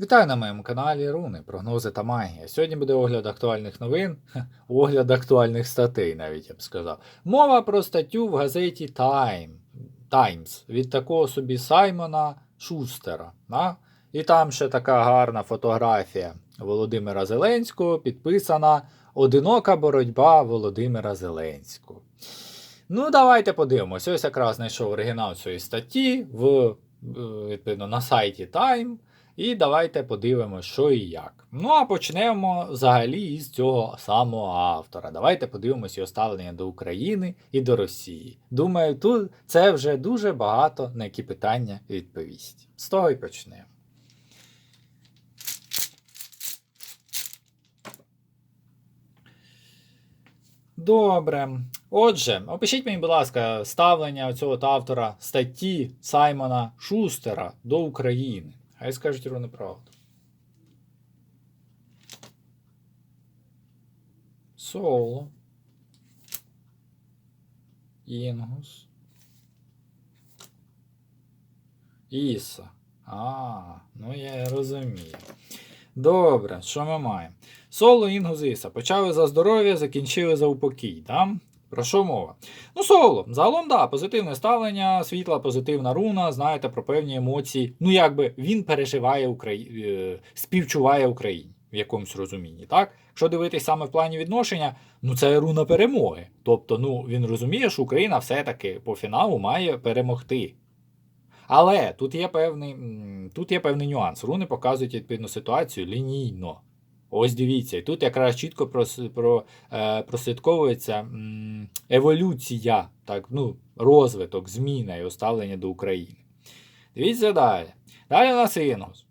Вітаю на моєму каналі Руни, прогнози та магія. Сьогодні буде огляд актуальних новин, огляд актуальних статей, навіть я б сказав. Мова про статтю в газеті Time, Times від такого собі Саймона Шустера. Да? І там ще така гарна фотографія Володимира Зеленського, підписана Одинока боротьба Володимира Зеленського. Ну, давайте подивимося. Ось якраз знайшов оригінал цієї статті в, е, відповідно, на сайті Time. І давайте подивимося, що і як. Ну а почнемо взагалі із цього самого автора. Давайте подивимося його ставлення до України і до Росії. Думаю, тут це вже дуже багато на які питання відповість. З того і почнемо. Добре. Отже, опишіть мені, будь ласка, ставлення цього автора статті Саймона Шустера до України. Хай скажуть рівно правду. Соло. Інгус. Іса. А, ну я розумію. Добре, що ми маємо? Соло Інгус Іса. Почали за здоров'я, закінчили за упокій. Да? Про що мова? Ну, соло. Загалом, да, позитивне ставлення, світла, позитивна руна, знаєте, про певні емоції. Ну, якби він переживає Украї... е, співчуває Україні в якомусь розумінні. так? Якщо дивитись саме в плані відношення, ну це руна перемоги. Тобто, ну він розуміє, що Україна все-таки по фіналу має перемогти. Але тут є певний, тут є певний нюанс. Руни показують відповідну ситуацію лінійно. Ось дивіться, і тут якраз чітко е, прослідковується еволюція, так, ну, розвиток, зміна і ставлення до України. Дивіться далі. Далі у нас Інгус.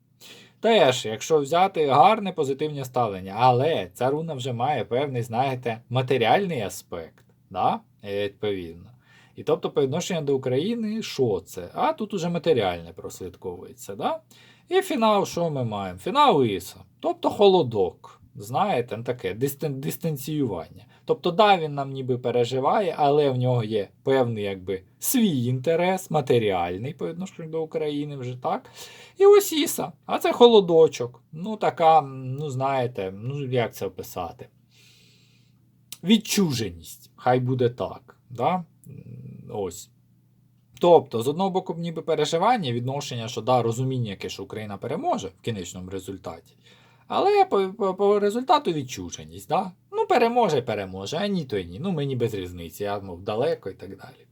Теж, якщо взяти гарне позитивне ставлення, але ця руна вже має певний, знаєте, матеріальний аспект, да? е, відповідно. І тобто по відношенню до України, що це? А тут уже матеріальне прослідковується. Да? І фінал, що ми маємо? Фінал Іса, тобто холодок. Знаєте, ну, таке дистан- дистанціювання. Тобто, да, він нам ніби переживає, але в нього є певний якби, свій інтерес, матеріальний по відношенню до України вже так. І ось Іса, а це холодочок. Ну, така, ну знаєте, ну як це описати? Відчуженість. Хай буде так. Да? Ось. Тобто, з одного боку, ніби переживання, відношення, що да, розуміння, яке що Україна переможе в кінечному результаті. Але по, по, по результату відчуженість, да? Ну, переможе, переможе, а ні, то й ні. Ну, мені без різниці, я мов далеко і так далі.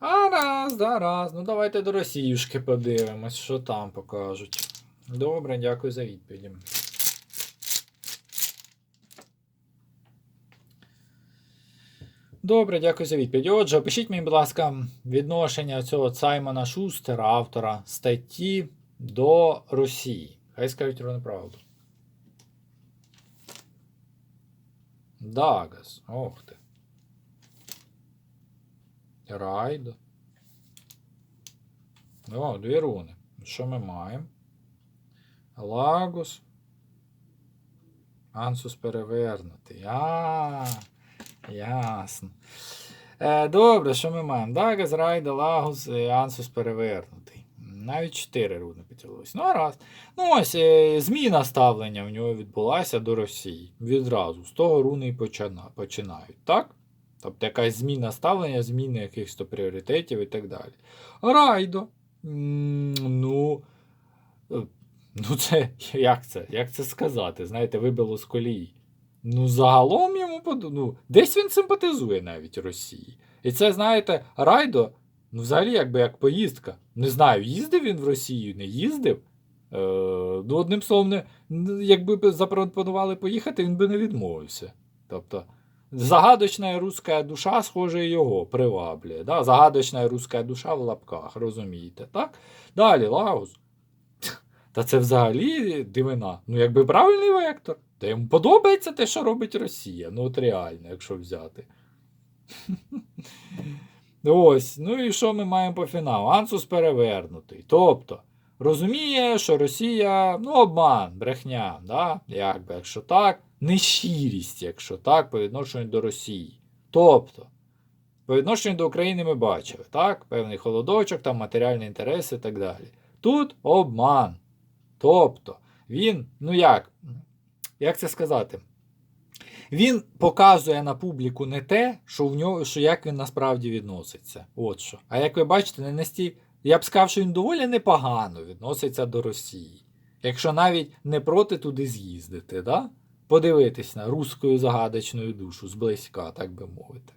А раз, да, раз. Ну давайте до Росіюшки подивимось, що там покажуть. Добре, дякую за відповіді. Добре, дякую за відповідь. Отже, опишіть мені, будь ласка, відношення цього Саймона Шустера, автора статті до Росії. Хай скажуть ровно правду. Дагас. Ох ти. Райдо. О, дві руни. Що ми маємо? Лагус. Ансус перевернутий. А, ясно. Е, добре, що ми маємо? Дагас, Райда, Лагус, і Ансус перевернутий. Навіть чотири руни почалось. Ну, раз. Ну, ось е, зміна ставлення в нього відбулася до Росії. Відразу. З того руни і починають, так? Тобто якась зміна ставлення, зміни якихось то пріоритетів і так далі. Райдо. Ну. е, Ну, це як це? Як це сказати? Знаєте, вибило з колії. Ну, загалом йому ну, десь він симпатизує навіть Росії. І це, знаєте, Райдо, ну, взагалі, якби як поїздка. Не знаю, їздив він в Росію, не їздив. Е, ну, одним словом, не, якби запропонували поїхати, він би не відмовився. Тобто, загадочна руська душа, схоже, його приваблює. Да? Загадочна руська душа в лапках, розумієте, так? Далі, Лаус. Та це взагалі дивина. Ну, якби правильний вектор. Та йому подобається те, що робить Росія. Ну, от реально, якщо взяти. Ось, ну і що ми маємо по фіналу? Ансус перевернутий. Тобто, розуміє, що Росія, ну, обман, брехня, да? якби, якщо так, нещирість, якщо так, по відношенню до Росії. Тобто, по відношенню до України ми бачили, так? Певний холодочок, там матеріальні інтереси і так далі. Тут обман. Тобто, він, ну як, як це сказати? Він показує на публіку не те, що в нього, що як він насправді відноситься. От що. А як ви бачите, не насті... я б сказав, що він доволі непогано відноситься до Росії. Якщо навіть не проти туди з'їздити, да? подивитись на руською загадочною душу зблизька, так би мовити.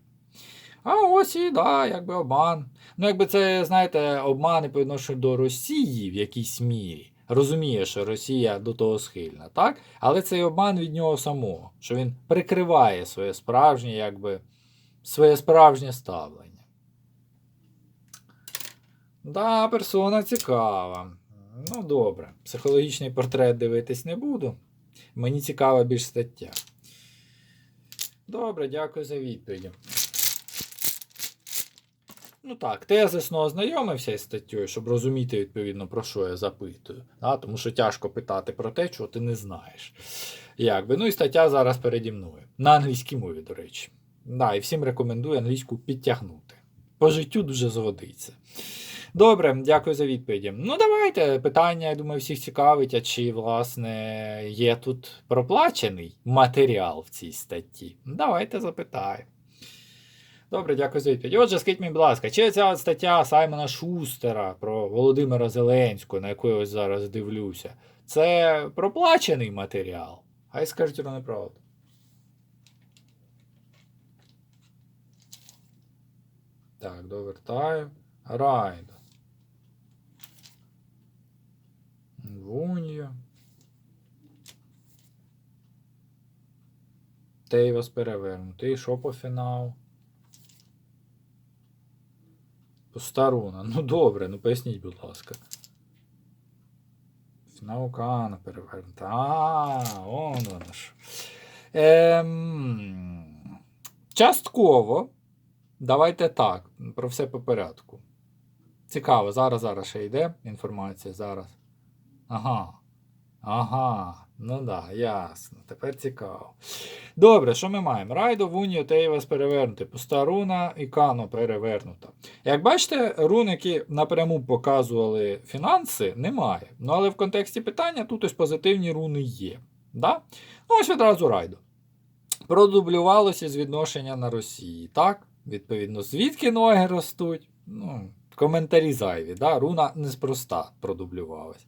А ось і да, якби обман. Ну, якби це, знаєте, обмани по відношенню до Росії в якійсь мірі. Розуміє, що Росія до того схильна, так? Але цей обман від нього самого, що він прикриває своє справжнє, якби, своє справжнє ставлення. Да, персона цікава. Ну, добре. Психологічний портрет дивитись не буду. Мені цікава більш стаття. Добре, дякую за відповіді. Ну так, тезисно ознайомився із статтєю, щоб розуміти, відповідно, про що я запитую. Да? Тому що тяжко питати про те, чого ти не знаєш. Якби. Ну і стаття зараз переді мною. На англійській мові, до речі. Да, і всім рекомендую англійську підтягнути. По життю дуже згодиться. Добре, дякую за відповіді. Ну, давайте. Питання, я думаю, всіх цікавить, а чи, власне, є тут проплачений матеріал в цій статті? Давайте запитаємо. Добре, дякую за відповідь. Отже, скажіть мені, будь ласка, чи ця стаття Саймона Шустера про Володимира Зеленського, на яку я ось зараз дивлюся, це проплачений матеріал? Хай скажуть воно неправду. Так, довертаю. Райдо. Вуньо. Тейвас перевернутий. Що по фіналу? Постаруна. Ну добре, ну поясніть, будь ласка. Наукана перевернута. А, он воно ж. Ем, частково. Давайте так. Про все по порядку. Цікаво, зараз зараз ще йде інформація. Зараз. Ага. Ага. Ну да, ясно. Тепер цікаво. Добре, що ми маємо? Райдо, Вуніо, Тейвас перевернути. Пуста руна і Кано перевернута. Як бачите, рун, які напряму показували фінанси, немає. Ну але в контексті питання тут ось позитивні руни є. Да? Ну ось відразу Райдо. Продублювалося з відношення на Росії. Так? Відповідно, звідки ноги ростуть? Ну, коментарі зайві. Да? Руна неспроста продублювалась.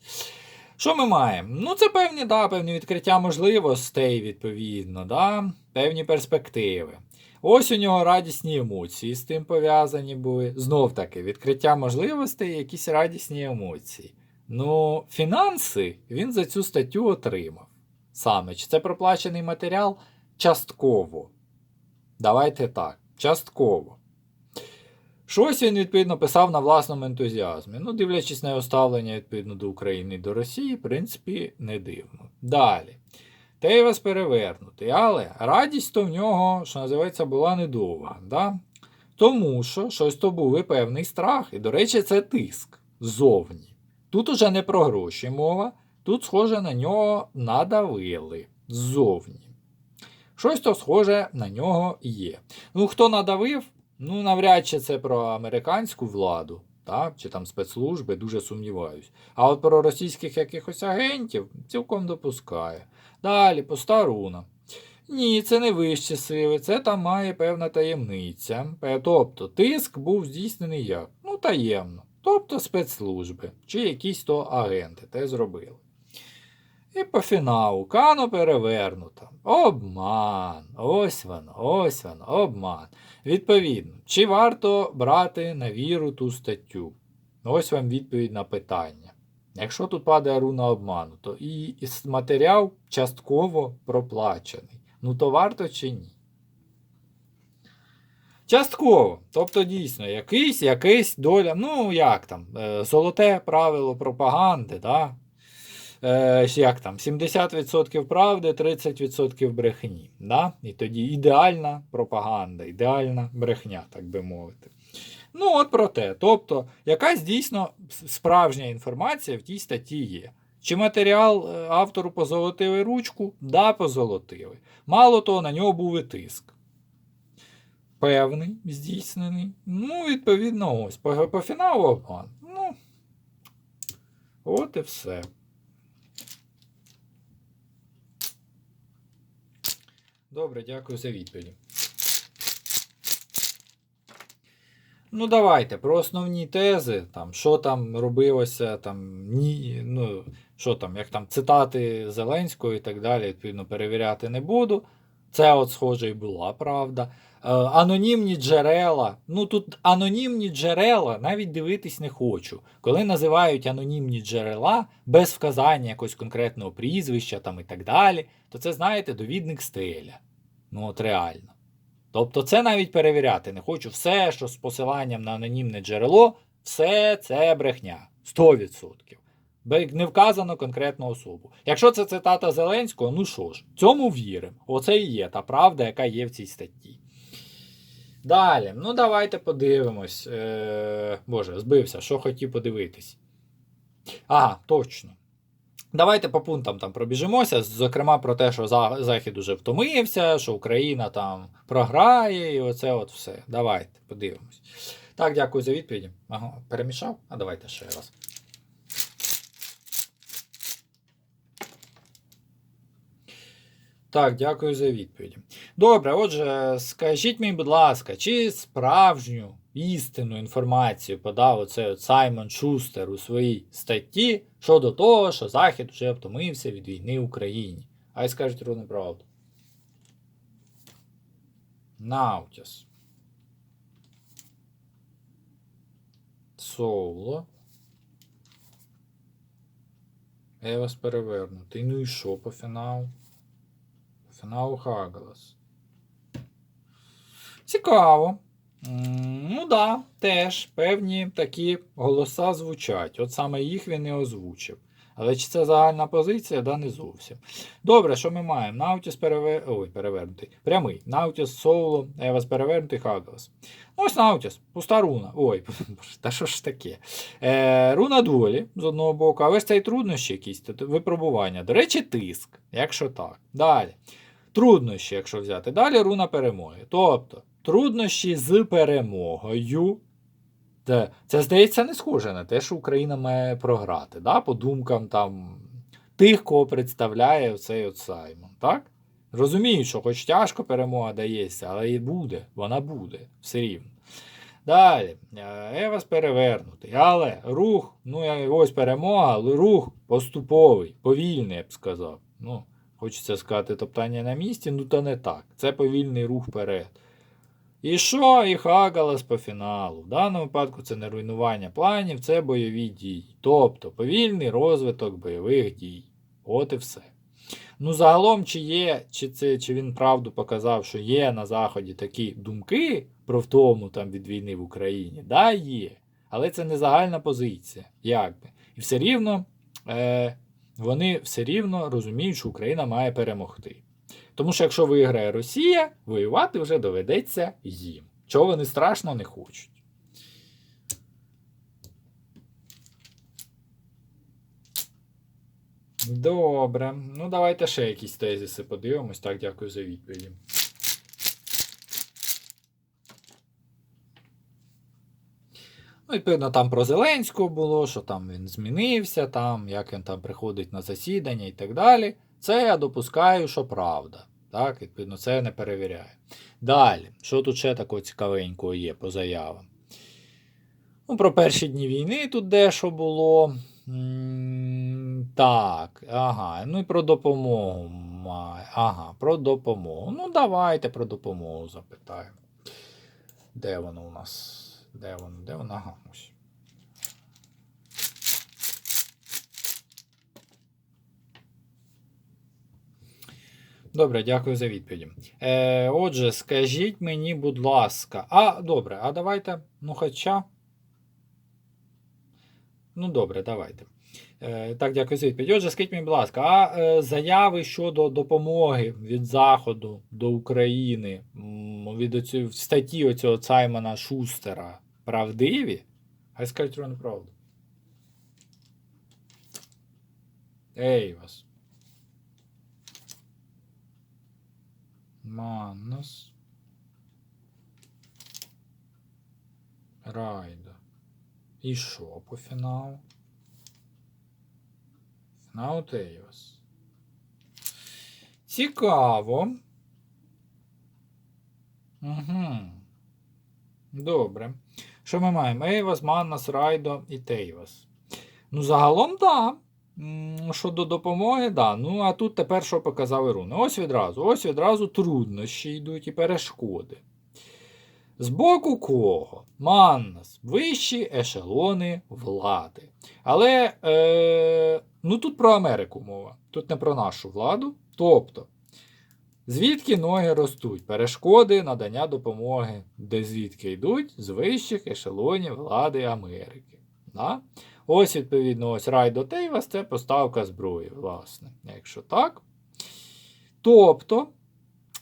Що ми маємо? Ну, це певні, да, певні відкриття можливостей, відповідно, да? певні перспективи. Ось у нього радісні емоції з тим пов'язані були. Знов таки, відкриття можливостей, якісь радісні емоції. Ну, фінанси він за цю статтю отримав. Саме, чи це проплачений матеріал? Частково. Давайте так, частково. Щось він, відповідно, писав на власному ентузіазмі. Ну, дивлячись на його ставлення відповідно до України і до Росії, в принципі, не дивно. Далі. Тейвас перевернутий, але радість то в нього, що називається, була недовга. Да? Тому що щось то був і певний страх. І, до речі, це тиск ззовні. Тут уже не про гроші мова, тут, схоже, на нього надавили ззовні. Щось то схоже на нього є. Ну, хто надавив? Ну, навряд чи це про американську владу, так? чи там спецслужби, дуже сумніваюсь. А от про російських якихось агентів цілком допускає. Далі, постаруна. Ні, це не вищі сили, це там має певна таємниця. Тобто тиск був здійснений як? Ну, таємно. Тобто спецслужби чи якісь то агенти те зробили. І по фіналу Кано перевернуто. Обман. Ось воно, ось воно, обман. Відповідно, чи варто брати на віру ту статтю? Ось вам відповідь на питання. Якщо тут падає руна обману, то і матеріал частково проплачений. Ну то варто чи ні? Частково. Тобто, дійсно, якийсь, якийсь доля, ну як там, е, золоте правило пропаганди, да? Е, як там, 70% правди, 30% брехні. Да? І тоді ідеальна пропаганда, ідеальна брехня, так би мовити. Ну, от про те. Тобто, якась дійсно справжня інформація в тій статті є. Чи матеріал е, автору позолотили ручку? Да, позолотили. Мало того, на нього був і тиск. Певний, здійснений. Ну, відповідно, ось. По, по фіналу. Ну, от і все. Добре, дякую за відповіді. Ну, давайте про основні тези, там, що там робилося, там, ні, ну, що там, як там цитати Зеленського і так далі, відповідно, перевіряти не буду. Це, от, схоже, і була правда. Е, анонімні джерела. Ну тут анонімні джерела навіть дивитись не хочу. Коли називають анонімні джерела без вказання якогось конкретного прізвища там і так далі, то це, знаєте, довідник стиля. Ну, от реально. Тобто, це навіть перевіряти не хочу. Все, що з посиланням на анонімне джерело, все це брехня. 100%. Бо Не вказано конкретну особу. Якщо це цитата Зеленського, ну що ж, цьому віримо. Оце і є та правда, яка є в цій статті. Далі, ну давайте подивимось. Е, Боже, збився, що хотів подивитись. Ага, точно. Давайте по пунктам там пробіжимося. Зокрема, про те, що Захід уже втомився, що Україна там програє, і оце от все. Давайте подивимось. Так, дякую за відповіді. Ага, перемішав? А давайте ще раз. Так, дякую за відповіді. Добре, отже, скажіть мені, будь ласка, чи справжню істинну інформацію подав оцей от Саймон Шустер у своїй статті щодо того, що Захід вже втомився від війни в Україні? А й скажуть ровно правду. Наутіс. Соло. Евас перевернутий. Ну і що по фіналу? Хагалас. Цікаво. Ну да, теж певні такі голоса звучать. От саме їх він і озвучив. Але чи це загальна позиція, да не зовсім. Добре, що ми маємо? Наутіс перевер... Ой, перевернутий. Прямий. Наутіс, Соло, Евас перевернутий, Хагалас. Ось Наутіс, пуста руна. Ой, та що ж таке? Е, Руна долі з одного боку, але ж це й труднощі якісь, випробування. До речі, тиск, якщо так. Далі труднощі, якщо взяти. Далі руна перемоги. Тобто труднощі з перемогою. Це, здається, не схоже на те, що Україна має програти. да? По думкам там тих, кого представляє цей от Саймон. так? Розумію, що хоч тяжко перемога дається, але і буде, вона буде все рівно. Далі, е, Евас перевернутий. Але рух, ну ось перемога, але рух поступовий, повільний, я б сказав. Ну, Хочеться сказати топтання на місці, ну то не так. Це повільний рух вперед. І що? І Хагалас по фіналу. В даному випадку це не руйнування планів, це бойові дії. Тобто повільний розвиток бойових дій. От і все. Ну, загалом, чи є, чи це, чи він правду показав, що є на Заході такі думки про втому там від війни в Україні? Да, є. Але це не загальна позиція. Якби. І все рівно. Е, вони все рівно розуміють, що Україна має перемогти. Тому що якщо виграє Росія, воювати вже доведеться їм. Чого вони страшно не хочуть. Добре. Ну, давайте ще якісь тезіси подивимось. Так, дякую за відповіді. Ну, відповідно, там про Зеленського було, що там він змінився, там, як він там приходить на засідання і так далі. Це я допускаю, що правда. Так, Відповідно, це я не перевіряю. Далі, що тут ще такого цікавенького є по заявам? Ну, Про перші дні війни тут дещо було. так, ага, ну і про допомогу. Ага, про допомогу. Ну, давайте про допомогу запитаємо. Де воно у нас? Де воно? Де воно? Ага, ось. Добре, дякую за відповіді. Е, Отже, скажіть мені, будь ласка. А, добре, а давайте. Ну, хоча. Ну, добре, давайте. Е, Так, дякую за відповідь. Отже, скажіть мені, будь ласка, а е, заяви щодо допомоги від Заходу до України від оцю, статті оцього Саймона Шустера правдиві? Хай скажуть ровно правду. Ей вас. Маннас. Райда. І що по фіналу? Фінал Тейвас. Цікаво. Угу. Добре. Що ми маємо? Ейвас, Маннас, Райдо і Тейвас. Ну, загалом, так. Да. Щодо допомоги, да. Ну, а тут тепер що показали руни? Ось відразу. Ось відразу труднощі йдуть і перешкоди. З боку кого? Маннас, вищі ешелони влади. Але е, ну тут про Америку мова, тут не про нашу владу. Тобто, звідки ноги ростуть? Перешкоди надання допомоги, де звідки йдуть з вищих ешелонів влади Америки. Да? Ось, відповідно, ось Райдо Тейвас це поставка зброї, власне, якщо так. Тобто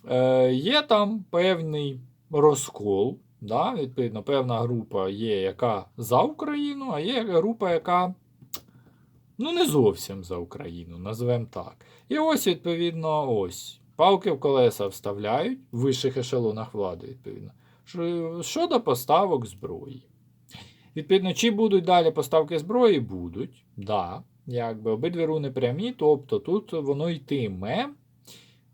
е, є там певний розкол. Да? Відповідно, певна група є, яка за Україну, а є група, яка ну, не зовсім за Україну, назвемо так. І ось, відповідно, ось. Палки в колеса вставляють в вищих ешелонах влади, відповідно. Щодо поставок зброї. Відповідно, чи будуть далі поставки зброї? Будуть. Да. Якби обидві руни прямі, тобто тут воно йтиме.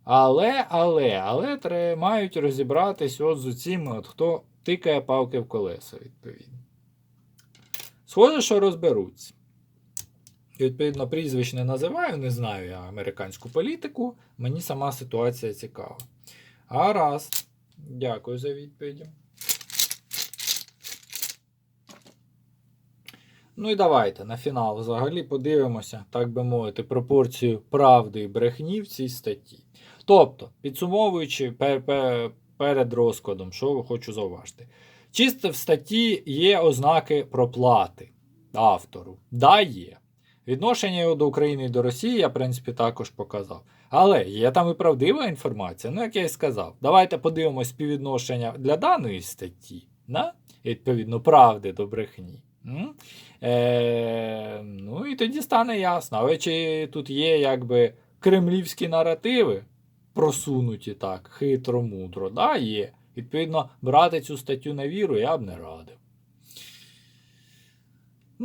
Але, але, але тре- мають розібратись от з цими, от хто тикає палки в колеса, відповідно. Схоже, що розберуться. Відповідно, прізвищ не називаю, не знаю я американську політику. Мені сама ситуація цікава. Гаразд. Дякую за відповіді. Ну і давайте на фінал взагалі подивимося, так би мовити, пропорцію правди і брехні в цій статті. Тобто, підсумовуючи пер- пер- перед розкладом, що хочу зауважити. Чисто в статті є ознаки проплати автору. Да, є. Відношення його до України і до Росії я, в принципі, також показав. Але є там і правдива інформація, ну як я і сказав. Давайте подивимось співвідношення для даної статті, да? відповідно, правди до брехні. М? Е, ну і тоді стане ясно. Але чи тут є якби кремлівські наративи, просунуті так, хитро, мудро, да, є. Відповідно, брати цю статтю на віру я б не радив.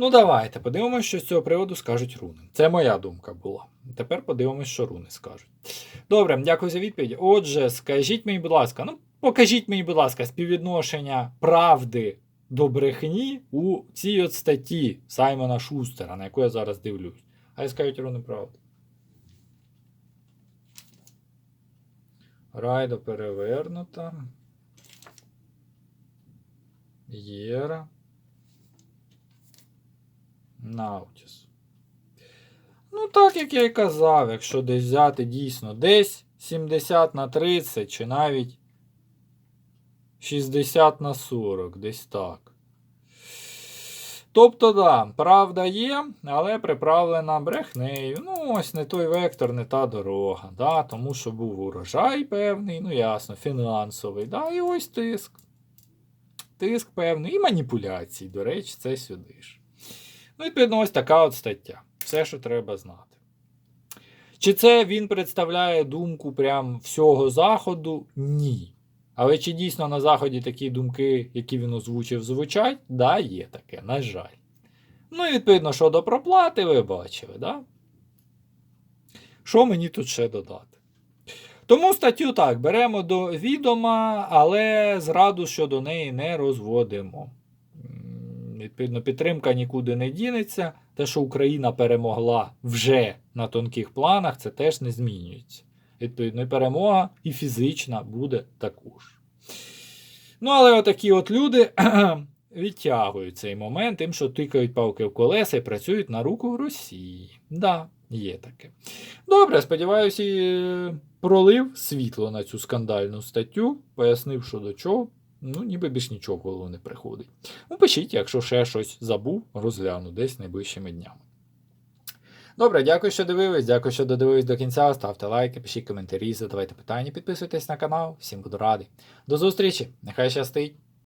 Ну, давайте подивимося, що з цього приводу скажуть руни. Це моя думка була. Тепер подивимось, що руни скажуть. Добре, дякую за відповідь. Отже, скажіть мені, будь ласка, ну покажіть мені, будь ласка, співвідношення правди до брехні у цій от статті Саймона Шустера, на яку я зараз дивлюсь. Хай скажуть руни правди. Райдо перевернута. Єра. Наутіс. Ну, так як я і казав, якщо десь взяти дійсно десь 70 на 30, чи навіть 60 на 40, десь так. Тобто, да, правда є, але приправлена брехнею. Ну, ось не той вектор, не та дорога. Да, Тому що був урожай певний, ну ясно, фінансовий. Да, І ось тиск. Тиск певний. І маніпуляції, до речі, це сюди ж. Ну, відповідно, ось така от стаття. Все, що треба знати. Чи це він представляє думку прям всього Заходу? Ні. Але чи дійсно на Заході такі думки, які він озвучив, звучать? Да, є таке, на жаль. Ну і відповідно, щодо проплати, ви бачили, да? Що мені тут ще додати? Тому статтю так, беремо до відома, але зраду щодо неї не розводимо. Відповідно, підтримка нікуди не дінеться. Те, що Україна перемогла вже на тонких планах, це теж не змінюється. Відповідно, і перемога і фізична буде також. Ну, але отакі от люди відтягують цей момент, тим, що тикають палки в колеса і працюють на руку Росії. Да, є таке. Добре, сподіваюся, е, пролив світло на цю скандальну статтю, пояснив, що до чого. Ну, ніби більш нічого в голову не приходить. Ну, пишіть, якщо ще щось забув, розгляну десь найближчими днями. Добре, дякую, що дивились. Дякую, що додивились до кінця. Ставте лайки, пишіть коментарі, задавайте питання, підписуйтесь на канал. Всім буду радий. До зустрічі! Нехай щастить!